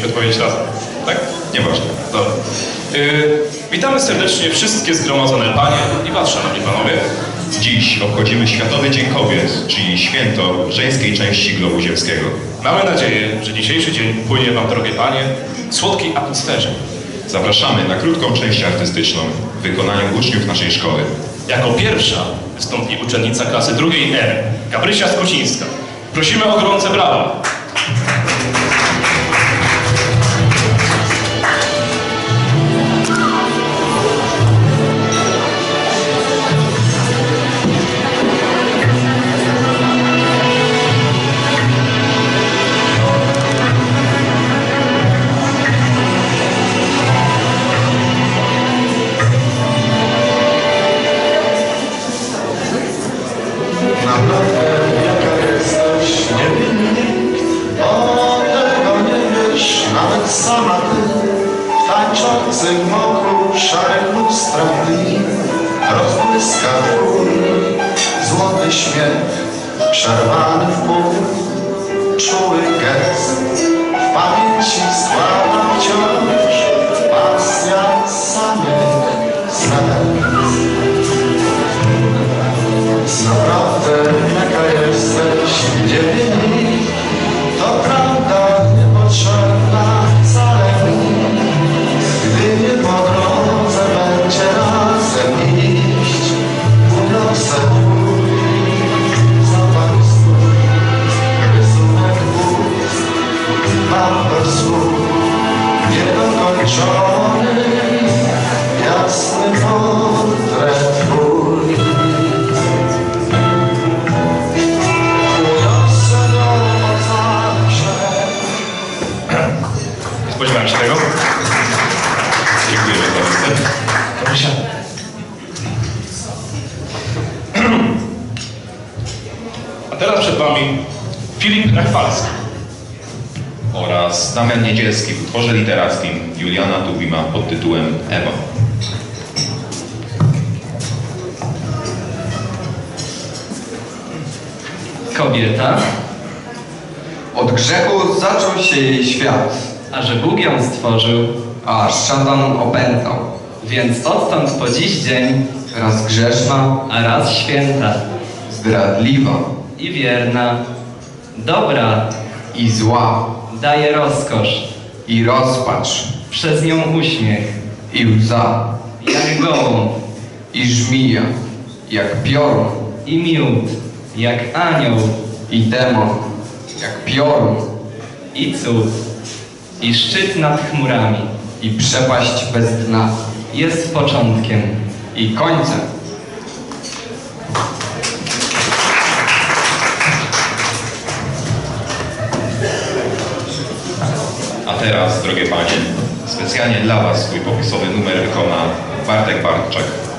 Musimy odpowiedzieć razem. Tak? Nieważne. Dobra. Yy, witamy serdecznie wszystkie zgromadzone panie i was, szanowni panowie. Dziś obchodzimy Światowy Dzień Kobiet, czyli święto żeńskiej części globu ziemskiego. Mamy nadzieję, że dzisiejszy dzień płynie wam, drogie panie, w słodkiej atmosferze. Zapraszamy na krótką część artystyczną w wykonaniu uczniów naszej szkoły. Jako pierwsza wystąpi uczennica klasy drugiej R, Gabrysia Skocińska. Prosimy o gorące brawa. Moku szarych lustrach dni rozbłyska twój złoty śmiech, przerwany w pół, czuły gest. W pamięci składa wciąż pasja samych serc. Naprawdę jaka jesteś, nie wami Filip Nachwalski. Oraz Damian Niedzielski w utworze literackim Juliana Tuwima pod tytułem Ewa. Kobieta, Od grzechu zaczął się jej świat, a że Bóg ją stworzył, a szatan opętał. więc odtąd po dziś dzień, Raz grzeszna, a raz święta zdradliwa i wierna, dobra, i zła, daje rozkosz, i rozpacz, przez nią uśmiech, i łza, jak gołąb i żmija, jak piorun, i miód, jak anioł, i demon, jak piorun, i cud, i szczyt nad chmurami, i przepaść bez dna, jest początkiem. i końcem. Teraz, drogie panie, specjalnie dla was swój popisowy numer wykona Bartek Bartczak.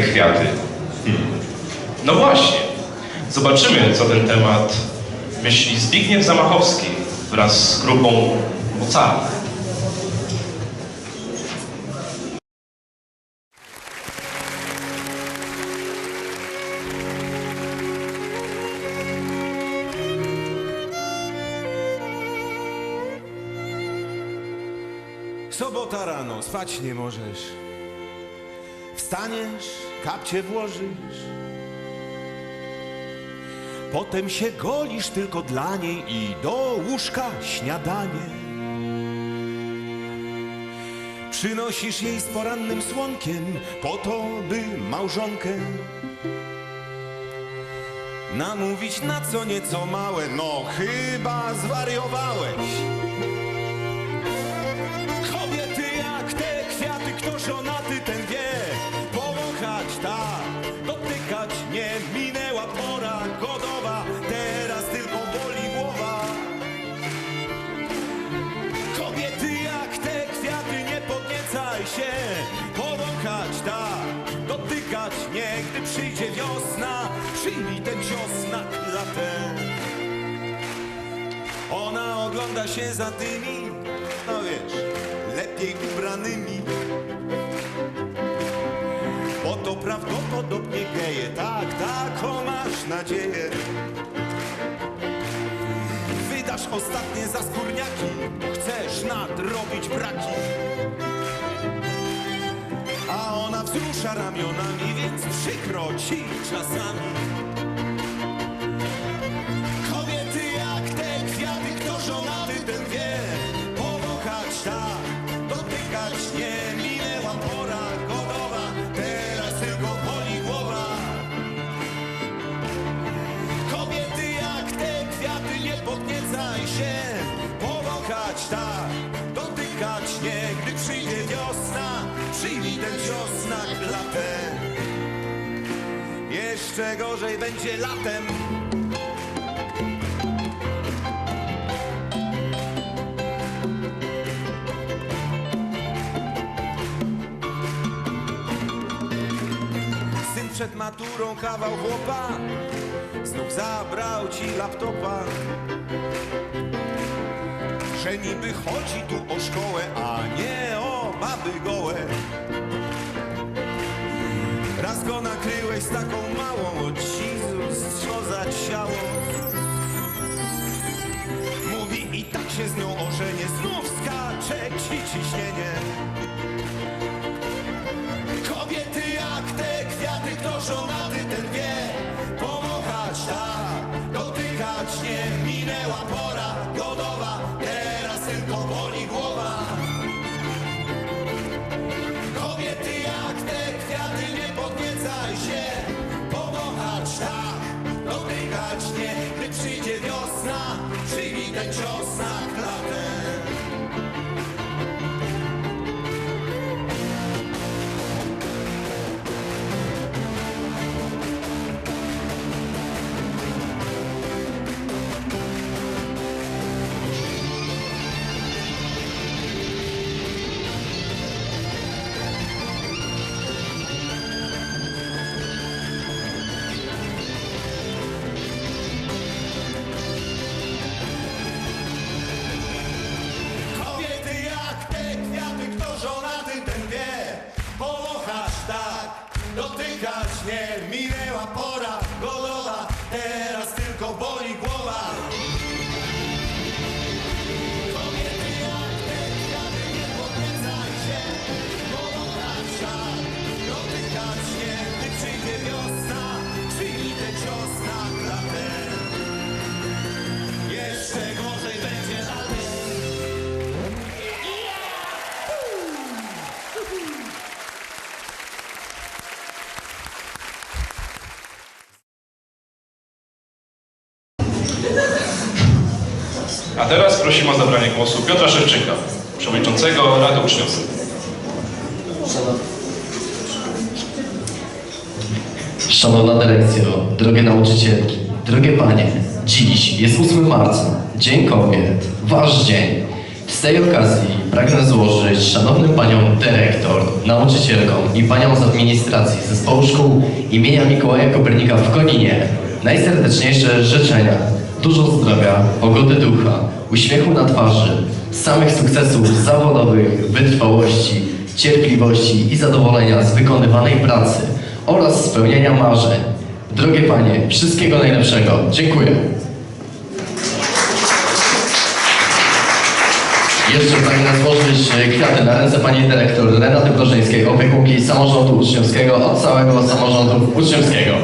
Te kwiaty. No właśnie. Zobaczymy, co ten temat myśli Zbigniew Zamachowski wraz z grupą Mocarnych. Sobota rano, spać nie możesz. Wstaniesz, kapcie włożysz. Potem się golisz tylko dla niej i do łóżka śniadanie. Przynosisz jej z porannym słonkiem po to, by małżonkę namówić na co nieco małe. No chyba zwariowałeś. Kobiety jak te kwiaty, kto żonaty ten wie przyjdzie wiosna, przyjmij ten cios na klatę ona ogląda się za tymi, no wiesz, lepiej ubranymi. Bo to prawdopodobnie geje, tak, tak, o masz nadzieję. Wydasz ostatnie za skórniaki, chcesz nadrobić braki. A ona wzrusza ramionami, więc przykro ci czasami. Jeszcze gorzej będzie latem. Syn przed maturą kawał chłopa Znów zabrał ci laptopa. Że niby chodzi tu o szkołę A nie o baby gołe Raz go nakryłeś taką małą Od co za ciało. Mówi i tak się z nią ożenię. Znów skacze ci ciśnienie prosimy o zabranie głosu Piotra Szewczyka, przewodniczącego Rady Uczniowskiej. Szanowna dyrekcjo, drogie nauczycielki, Drogie Panie, dziś jest 8 marca, Dzień Kobiet, Wasz dzień. Z tej okazji pragnę złożyć szanownym Paniom Dyrektor, nauczycielkom i Paniom z administracji Zespołu Szkół imienia Mikołaja Kopernika w Koninie najserdeczniejsze życzenia. Dużo zdrowia, pogody ducha, uśmiechu na twarzy, samych sukcesów zawodowych, wytrwałości, cierpliwości i zadowolenia z wykonywanej pracy oraz spełnienia marzeń. Drogie Panie, wszystkiego najlepszego. Dziękuję. Jeszcze pragnę złożyć kwiaty na ręce Pani Dyrektor Renaty Brożyńskiej, opiekunki samorządu uczniowskiego od całego samorządu uczniowskiego.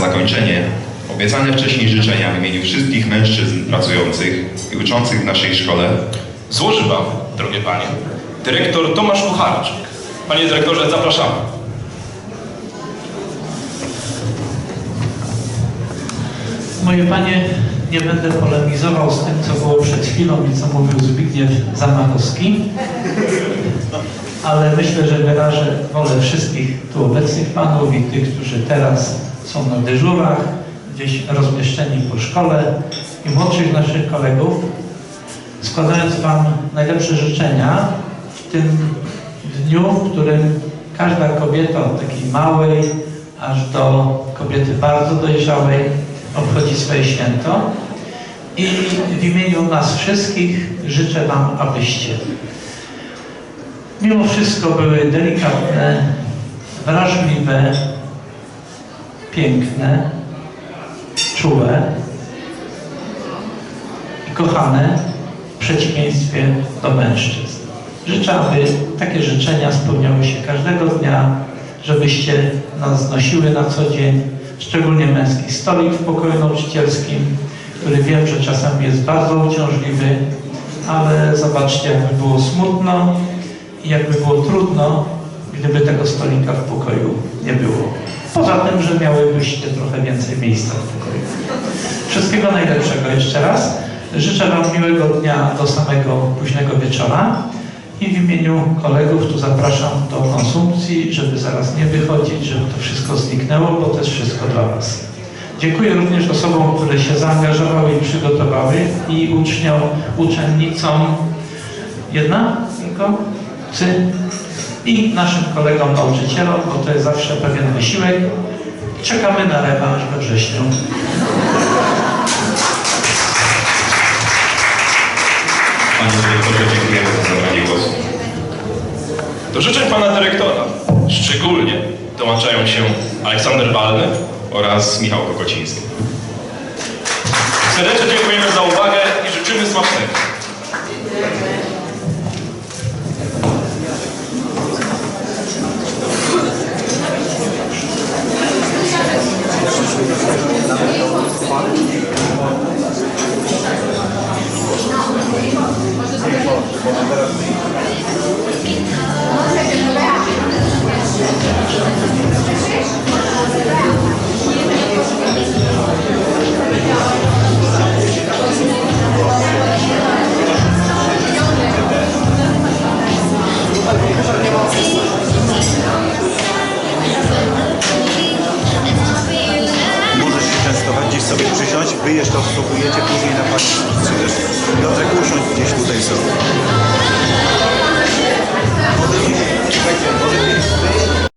Zakończenie obiecane wcześniej życzenia w imieniu wszystkich mężczyzn pracujących i uczących w naszej szkole Złoży Wam, drogie Panie, dyrektor Tomasz Kucharczyk. Panie dyrektorze, zapraszamy. Moje panie, nie będę polemizował z tym, co było przed chwilą i co mówił Zbigniew Zamachowski, ale myślę, że wyrażę wolę wszystkich tu obecnych panów i tych, którzy teraz są na dyżurach, gdzieś rozmieszczeni po szkole i młodszych naszych kolegów, składając Wam najlepsze życzenia w tym dniu, w którym każda kobieta od takiej małej aż do kobiety bardzo dojrzałej obchodzi swoje święto. I w imieniu nas wszystkich życzę Wam, abyście mimo wszystko były delikatne, wrażliwe, piękne, czułe i kochane w przeciwieństwie do mężczyzn. Życzę, aby takie życzenia spełniały się każdego dnia, żebyście nas znosiły na co dzień, szczególnie męski stolik w pokoju nauczycielskim, który wiem, że czasami jest bardzo uciążliwy, ale zobaczcie, jakby było smutno i jakby było trudno, gdyby tego stolika w pokoju nie było. Poza tym, że miałybyście trochę więcej miejsca w pokoju. Wszystkiego najlepszego jeszcze raz. Życzę Wam miłego dnia do samego późnego wieczora i w imieniu kolegów tu zapraszam do konsumpcji, żeby zaraz nie wychodzić, żeby to wszystko zniknęło, bo to jest wszystko dla Was. Dziękuję również osobom, które się zaangażowały i przygotowały i uczniom, uczennicom. Jedna? Tylko? Ty? I naszym kolegom nauczycielom, bo to jest zawsze pewien wysiłek. Czekamy na rewanż we wrześniu. Panie dyrektorze dziękujemy za zabranie głosu. Do życzeń Pana dyrektora szczególnie dołączają się Aleksander Walny. oraz Michał Kokociński. Serdecznie dziękujemy za uwagę i życzymy smacznego. Możesz